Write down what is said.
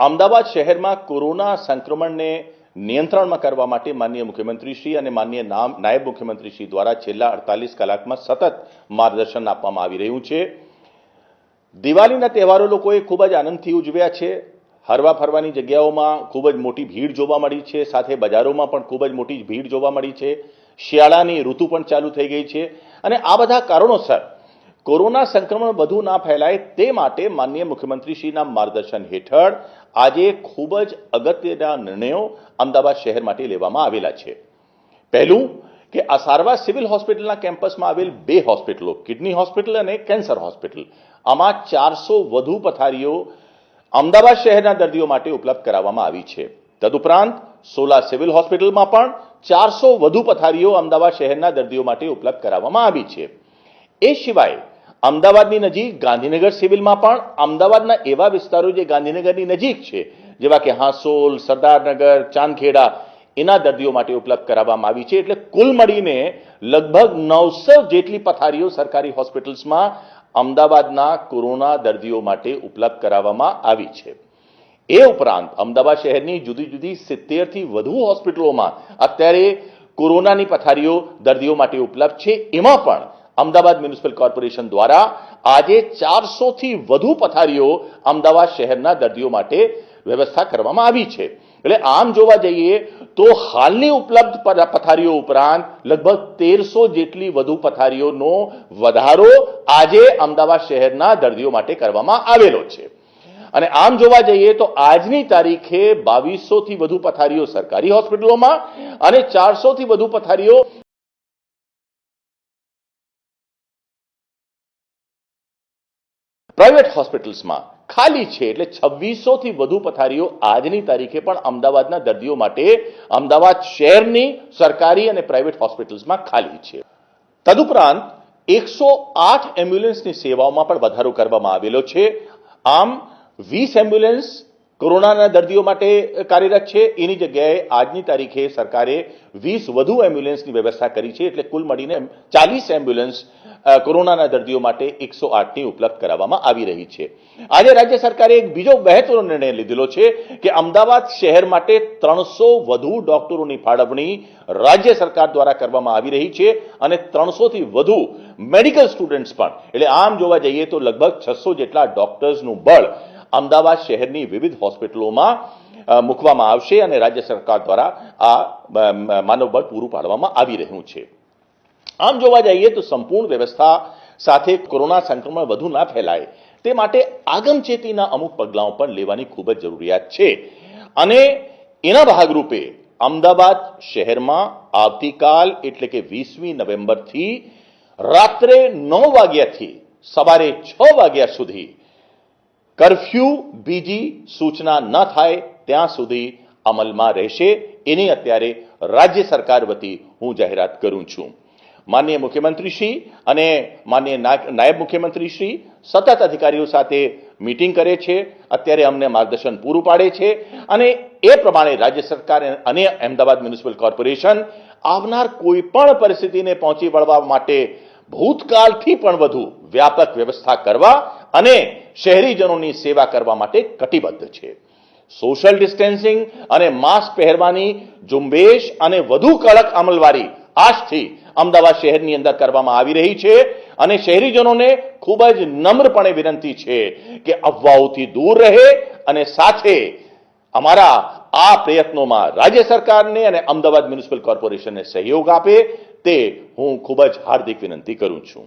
અમદાવાદ શહેરમાં કોરોના સંક્રમણને નિયંત્રણમાં કરવા માટે માનનીય મુખ્યમંત્રીશ્રી અને માનનીય નાયબ મુખ્યમંત્રીશ્રી દ્વારા છેલ્લા અડતાલીસ કલાકમાં સતત માર્ગદર્શન આપવામાં આવી રહ્યું છે. દિવાળીના તહેવારો લોકોએ ખૂબ જ આનંદથી ઉજવ્યા છે. હરવા ફરવાની જગ્યાઓમાં ખૂબ જ મોટી ભીડ જોવા મળી છે, સાથે બજારોમાં પણ ખૂબ જ મોટી ભીડ જોવા મળી છે. શિયાળાની ઋતુ પણ ચાલુ થઈ ગઈ છે. અને આ બધા કારણોસર કોરોના સંક્રમણ વધુ ના ફેલાય તે માટે માનનીય મુખ્યમંત્રીશ્રીના માર્ગદર્શન હેઠળ આજે ખૂબ જ અગત્યના નિર્ણયો અમદાવાદ શહેર માટે લેવામાં આવેલા છે. પહેલું કે આ સારવાર સિવિલ હોસ્પિટલના કેમ્પસમાં આવેલ બે હોસ્પિટલો, કિડની હોસ્પિટલ અને કેન્સર હોસ્પિટલ. આમાં ચારસો વધુ પથારીઓ અમદાવાદ શહેરના દર્દીઓ માટે ઉપલબ્ધ કરાવવામાં આવી છે. તદુપરાંત, સોલા સિવિલ હોસ્પિટલમાં પણ ચારસો વધુ પથારીઓ અમદાવાદ શહેરના દર્દીઓ માટે ઉપલબ્ધ કરાવવામાં આવી છે. એ સિવાય, અમદાવાદની નજીક ગાંધીનગર સિવિલમાં પણ અમદાવાદના એવા વિસ્તારો જે ગાંધીનગરની નજીક છે, જેવા કે હાંસોલ, સરદારનગર, ચાંદખેડા એના દર્દીઓ માટે ઉપલબ્ધ કરાવવામાં આવી છે. એટલે કુલ મળીને લગભગ નવસો જેટલી પથારીઓ સરકારી હોસ્પિટલ્સમાં અમદાવાદના કોરોના દર્દીઓ માટે ઉપલબ્ધ કરાવવામાં આવી છે. એ ઉપરાંત અમદાવાદ શહેરની જુદી જુદી સિત્તેરથી વધુ હોસ્પિટલોમાં અત્યારે કોરોનાની પથારીઓ દર્દીઓ માટે ઉપલબ્ધ છે. એમાં પણ અમદાવાદ મ્યુનિસિપલ કોર્પોરેશન દ્વારા આજે ચારસોથી વધુ પથારીઓ અમદાવાદ શહેરના દર્દીઓ માટે વ્યવસ્થા કરવામાં આવી છે. એટલે આમ જોવા જઈએ તો હાલની ઉપલબ્ધ પથારીઓ ઉપરાંત લગભગ તેરસો જેટલી વધુ પથારીઓનો વધારો આજે અમદાવાદ શહેરના દર્દીઓ માટે કરવામાં આવેલો છે. અને આમ જોવા જઈએ તો આજની તારીખે બાવીસો થી વધુ પથારીઓ સરકારી હોસ્પિટલોમાં અને ચારસો થી વધુ પથારીઓ પ્રાઇવેટ હોસ્પિટલ્સમાં. ખાલી છે એટલે છવ્વીસો થી વધુ પથારીઓ આજની તારીખે પણ અમદાવાદના દર્દીઓ માટે અમદાવાદ શહેરની સરકારી અને પ્રાઇવેટ હોસ્પિટલ્સમાં ખાલી છે. તદુપરાંત એકસો આઠ એમ્બ્યુલન્સની સેવાઓમાં પણ વધારો કરવામાં આવેલો છે. આમ વીસ એમ્બ્યુલન્સ કોરોનાના દર્દીઓ માટે કાર્યરત છે. એની જગ્યાએ આજની તારીખે સરકારે વીસ વધુ એમ્બ્યુલન્સની વ્યવસ્થા કરી છે. એટલે કુલ મળીને ચાલીસ એમ્બ્યુલન્સ કોરોનાના દર્દીઓ માટે એકસો આઠની ઉપલબ્ધ કરાવવામાં આવી રહી છે. આજે રાજ્ય સરકારે એક બીજો મહત્વનો નિર્ણય લીધેલો છે કે અમદાવાદ શહેર માટે ત્રણસો વધુ ડોક્ટરોની ફાળવણી રાજ્ય સરકાર દ્વારા કરવામાં આવી રહી છે અને ત્રણસોથી વધુ મેડિકલ સ્ટુડન્ટ્સ પણ. એટલે આમ જોવા જઈએ તો લગભગ છસો જેટલા ડોક્ટર્સનું બળ અમદાવાદ શહેરની વિવિધ હોસ્પિટલોમાં મૂકવામાં આવશે અને રાજ્ય સરકાર દ્વારા આ માનવબળ પૂરું પાડવામાં આવી રહ્યું છે. આમ જોવા જઈએ તો સંપૂર્ણ વ્યવસ્થા સાથે કોરોના સંક્રમણ વધુ ના ફેલાય, તે માટે આગમચેતીના અમુક પગલાઓ પણ લેવાની ખૂબ જ જરૂરિયાત છે. અને એના ભાગરૂપે અમદાવાદ શહેરમાં આવતીકાલ એટલે કે વીસમી નવેમ્બરથી રાત્રે નવ વાગ્યાથી સવારે છ વાગ્યા સુધી કરફ્યુ બીજી સૂચના ન થાય ત્યાં સુધી અમલમાં રહેશે. એની અત્યારે રાજ્ય સરકાર વતી હું જાહેરાત કરું છું. માનનીય મુખ્યમંત્રીશ્રી અને માનનીય નાયબ મુખ્યમંત્રીશ્રી સતત અધિકારીઓ સાથે મીટિંગ કરે છે. અત્યારે અમને માર્ગદર્શન પૂરું પાડે છે. અને એ પ્રમાણે રાજ્ય સરકાર અને અમદાવાદ મ્યુનિસિપલ કોર્પોરેશન આવનાર કોઈ પણ પરિસ્થિતિને પહોંચી વળવા માટે ભૂતકાળથી પણ વધુ વ્યાપક વ્યવસ્થા કરવા અને શહેરીજનોની સેવા કરવા માટે કટિબદ્ધ છે. સોશિયલ ડિસ્ટન્સિંગ અને માસ્ક પહેરવાની ઝુંબેશ અને વધુ કડક અમલવારી આજથી અમદાવાદ શહેરની અંદર કરવામાં આવી રહી છે અને શહેરીજનોને ખૂબ જ નમ્રપણે વિનંતી છે કે અફવાઓથી દૂર રહે અને સાથે અમારા આ પ્રયત્નોમાં રાજ્ય સરકારને અને અમદાવાદ મ્યુનિસિપલ કોર્પોરેશનને સહયોગ આપે તે હું ખૂબ જ હાર્દિક વિનંતી કરું છું.